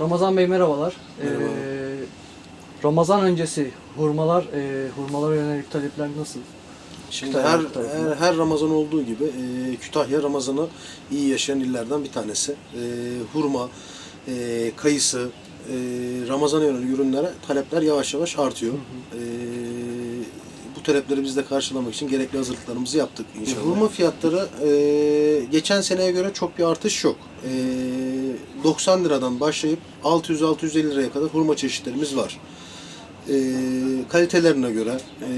Ramazan Bey merhabalar. Merhaba. Ee, Ramazan öncesi hurmalar, e, hurmalara yönelik talepler nasıl? Şimdi Kütahya her, her, her Ramazan olduğu gibi e, Kütahya Ramazan'ı iyi yaşayan illerden bir tanesi. E, hurma, e, kayısı, e, Ramazan'a yönelik ürünlere talepler yavaş yavaş artıyor. E, bu talepleri biz de karşılamak için gerekli hazırlıklarımızı yaptık inşallah. Hurma fiyatları e, geçen seneye göre çok bir artış yok. E, 90 liradan başlayıp 600-650 liraya kadar hurma çeşitlerimiz var. E, kalitelerine göre, e,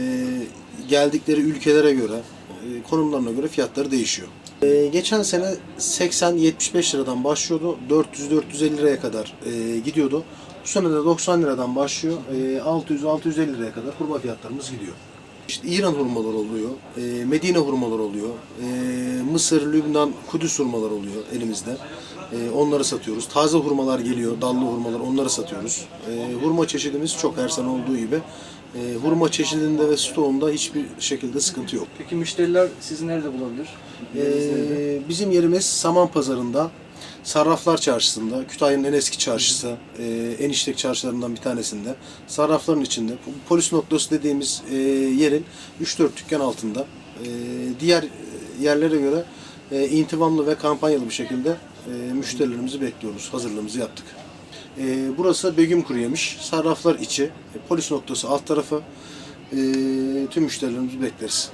geldikleri ülkelere göre, e, konumlarına göre fiyatları değişiyor. E, geçen sene 80-75 liradan başlıyordu, 400-450 liraya kadar e, gidiyordu. Bu sene de 90 liradan başlıyor, e, 600-650 liraya kadar hurma fiyatlarımız gidiyor. İşte İran hurmaları oluyor, e, Medine hurmaları oluyor, e, Mısır, Lübnan, Kudüs hurmaları oluyor elimizde. E, onları satıyoruz. Taze hurmalar geliyor, dallı hurmalar, onları satıyoruz. E, hurma çeşidimiz çok her sene olduğu gibi. E, hurma çeşidinde ve stoğunda hiçbir şekilde sıkıntı yok. Peki müşteriler sizi nerede bulabilir? Ee, bizim yerimiz Saman Pazarı'nda, Sarraflar Çarşısı'nda, Kütahya'nın en eski çarşısı, e, en işlek çarşılarından bir tanesinde. Sarrafların içinde, polis noktası dediğimiz e, yerin 3-4 dükkan altında. E, diğer yerlere göre e, intivamlı ve kampanyalı bir şekilde e, müşterilerimizi bekliyoruz. Hazırlığımızı yaptık. E, burası Begüm Kuru Yemiş, Sarraflar içi, e, polis noktası alt tarafı. E, tüm müşterilerimizi bekleriz.